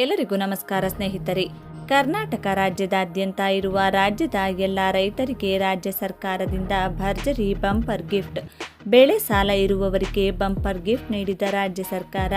ಎಲ್ಲರಿಗೂ ನಮಸ್ಕಾರ ಸ್ನೇಹಿತರೆ. ಕರ್ನಾಟಕ ರಾಜ್ಯದಾದ್ಯಂತ ಇರುವ ರಾಜ್ಯದ ಎಲ್ಲ ರೈತರಿಗೆ ರಾಜ್ಯ ಸರ್ಕಾರದಿಂದ ಭರ್ಜರಿ ಬಂಪರ್ ಗಿಫ್ಟ್. ಬೆಳೆ ಸಾಲ ಇರುವವರಿಗೆ ಬಂಪರ್ ಗಿಫ್ಟ್ ನೀಡಿದ ರಾಜ್ಯ ಸರ್ಕಾರ.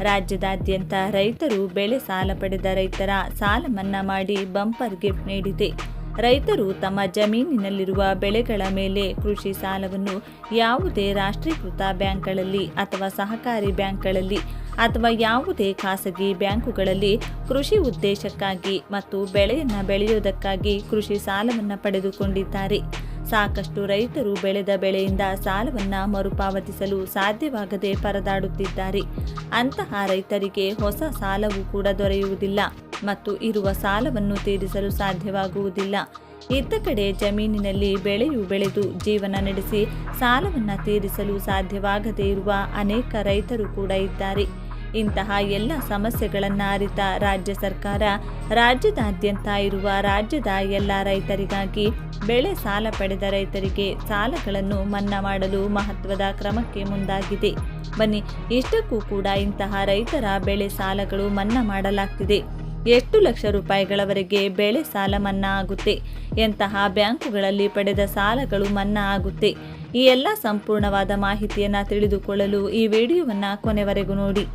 ರಾಜ್ಯದಾದ್ಯಂತ ರೈತರು ಬೆಳೆ ಸಾಲ ಪಡೆದ ರೈತರ ಸಾಲ ಮನ್ನಾ ಮಾಡಿ ಬಂಪರ್ ಗಿಫ್ಟ್ ನೀಡಿದೆ. ರೈತರು ತಮ್ಮ ಜಮೀನಿನಲ್ಲಿರುವ ಬೆಳೆಗಳ ಮೇಲೆ ಕೃಷಿ ಸಾಲವನ್ನು ಯಾವುದೇ ರಾಷ್ಟ್ರೀಕೃತ ಬ್ಯಾಂಕ್ಗಳಲ್ಲಿ ಅಥವಾ ಸಹಕಾರಿ ಬ್ಯಾಂಕ್ಗಳಲ್ಲಿ ಅಥವಾ ಯಾವುದೇ ಖಾಸಗಿ ಬ್ಯಾಂಕುಗಳಲ್ಲಿ ಕೃಷಿ ಉದ್ದೇಶಕ್ಕಾಗಿ ಮತ್ತು ಬೆಳೆಯನ್ನು ಬೆಳೆಯುವುದಕ್ಕಾಗಿ ಕೃಷಿ ಸಾಲವನ್ನು ಪಡೆದುಕೊಂಡಿದ್ದಾರೆ. ಸಾಕಷ್ಟು ರೈತರು ಬೆಳೆದ ಬೆಳೆಯಿಂದ ಸಾಲವನ್ನು ಮರುಪಾವತಿಸಲು ಸಾಧ್ಯವಾಗದೆ ಪರದಾಡುತ್ತಿದ್ದಾರೆ. ಅಂತಹ ರೈತರಿಗೆ ಹೊಸ ಸಾಲವೂ ಕೂಡ ದೊರೆಯುವುದಿಲ್ಲ. ಮತ್ತು ಇರುವ ಸಾಲವನ್ನು ತೀರಿಸಲು ಸಾಧ್ಯವಾಗುವುದಿಲ್ಲ. ಇತ್ತ ಕಡೆ ಜಮೀನಿನಲ್ಲಿ ಬೆಳೆಯು ಬೆಳೆದು ಜೀವನ ನಡೆಸಿ ಸಾಲವನ್ನು ತೀರಿಸಲು ಸಾಧ್ಯವಾಗದೇ ಇರುವ ಅನೇಕ ರೈತರು ಕೂಡ ಇದ್ದಾರೆ. ಇಂತಹ ಎಲ್ಲ ಸಮಸ್ಯೆಗಳನ್ನು ಅರಿತ ರಾಜ್ಯ ಸರ್ಕಾರ, ರಾಜ್ಯದಾದ್ಯಂತ ಇರುವ ರಾಜ್ಯದ ಎಲ್ಲ ರೈತರಿಗಾಗಿ ಬೆಳೆ ಸಾಲ ಪಡೆದ ರೈತರಿಗೆ ಸಾಲಗಳನ್ನು ಮನ್ನಾ ಮಾಡಲು ಮಹತ್ವದ ಕ್ರಮಕ್ಕೆ ಮುಂದಾಗಿದೆ. ಬನ್ನಿ, ಇಷ್ಟಕ್ಕೂ ಕೂಡ ಇಂತಹ ರೈತರ ಬೆಳೆ ಸಾಲಗಳು ಮನ್ನಾ ಮಾಡಲಾಗ್ತಿದೆ. ಎಷ್ಟು ಲಕ್ಷ ರೂಪಾಯಿಗಳವರೆಗೆ ಬೆಳೆ ಸಾಲ ಮನ್ನಾ ಆಗುತ್ತೆ ಎಂತಹ ಬ್ಯಾಂಕುಗಳಲ್ಲಿ ಪಡೆದ ಸಾಲಗಳು ಮನ್ನಾ ಆಗುತ್ತೆ ಈ ಎಲ್ಲ ಸಂಪೂರ್ಣವಾದ ಮಾಹಿತಿಯನ್ನು ತಿಳಿದುಕೊಳ್ಳಲು ಈ ವಿಡಿಯೋವನ್ನು ಕೊನೆವರೆಗೂ ನೋಡಿ.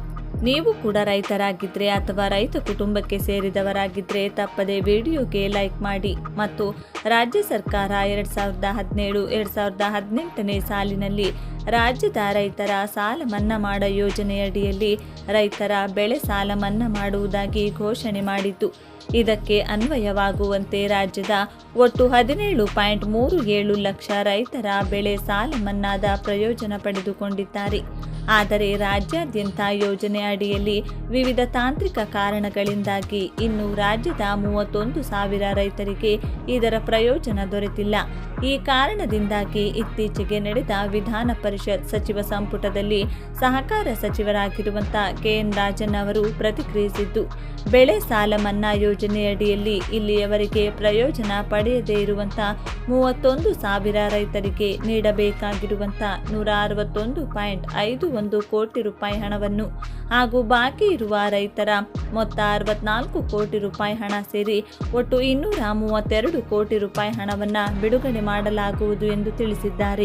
ನೀವು ಕೂಡ ರೈತರಾಗಿದ್ದರೆ ಅಥವಾ ರೈತ ಕುಟುಂಬಕ್ಕೆ ಸೇರಿದವರಾಗಿದ್ದರೆ ತಪ್ಪದೆ ವಿಡಿಯೋಗೆ ಲೈಕ್ ಮಾಡಿ ಮತ್ತು ರಾಜ್ಯ ಸರ್ಕಾರ ಎರಡು ಸಾವಿರದ ಹದಿನೇಳು, ಎರಡು ಸಾವಿರದ ಹದಿನೆಂಟನೇ ಸಾಲಿನಲ್ಲಿ ರಾಜ್ಯದ ರೈತರ ಸಾಲ ಮನ್ನಾ ಮಾಡ ಯೋಜನೆಯಡಿಯಲ್ಲಿ ರೈತರ ಬೆಳೆ ಸಾಲ ಮನ್ನಾ ಮಾಡುವುದಾಗಿ ಘೋಷಣೆ ಮಾಡಿತ್ತು ಇದಕ್ಕೆ ಅನ್ವಯವಾಗುವಂತೆ ರಾಜ್ಯದ ಒಟ್ಟು ಹದಿನೇಳು ಪಾಯಿಂಟ್ ಮೂರು ಏಳು ಲಕ್ಷ ರೈತರ ಬೆಳೆ ಸಾಲ ಮನ್ನಾದ ಪ್ರಯೋಜನ ಪಡೆದುಕೊಂಡಿದ್ದಾರೆ. ಆದರೆ ರಾಜ್ಯಾದ್ಯಂತ ಯೋಜನೆ ಅಡಿಯಲ್ಲಿ ವಿವಿಧ ತಾಂತ್ರಿಕ ಕಾರಣಗಳಿಂದಾಗಿ ಇನ್ನು ರಾಜ್ಯದ ಮೂವತ್ತೊಂದು ಸಾವಿರ ರೈತರಿಗೆ ಇದರ ಪ್ರಯೋಜನ ದೊರೆತಿಲ್ಲ. ಈ ಕಾರಣದಿಂದಾಗಿ ಇತ್ತೀಚೆಗೆ ನಡೆದ ವಿಧಾನ ಪರಿಷತ್ ಸಚಿವ ಸಂಪುಟದಲ್ಲಿ ಸಹಕಾರ ಸಚಿವರಾಗಿರುವಂಥ ಕೆಎನ್ ರಾಜನ್ ಅವರು ಪ್ರತಿಕ್ರಿಯಿಸಿದ್ದು, ಬೆಳೆ ಸಾಲ ಮನ್ನಾ ಯೋಜನೆಯಡಿಯಲ್ಲಿ ಇಲ್ಲಿಯವರೆಗೆ ಪ್ರಯೋಜನ ಪಡೆಯದೇ ಇರುವಂತಹ ಮೂವತ್ತೊಂದು ಸಾವಿರ ರೈತರಿಗೆ ನೀಡಬೇಕಾಗಿರುವಂತಹ ನೂರ ಅರವತ್ತೊಂದು ಪಾಯಿಂಟ್ ಐದು ಒಂದು ಕೋಟಿ ರೂಪಾಯಿ ಹಣವನ್ನು ಹಾಗೂ ಬಾಕಿ ಇರುವ ರೈತರ ಮೊತ್ತ ಅರವತ್ನಾಲ್ಕು ಕೋಟಿ ರೂಪಾಯಿ ಹಣ ಸೇರಿ ಒಟ್ಟು ಇನ್ನೂರ ಮೂವತ್ತೆರಡು ಕೋಟಿ ರೂಪಾಯಿ ಹಣವನ್ನು ಬಿಡುಗಡೆ ಮಾಡಲಾಗುವುದು ಎಂದು ತಿಳಿಸಿದ್ದಾರೆ.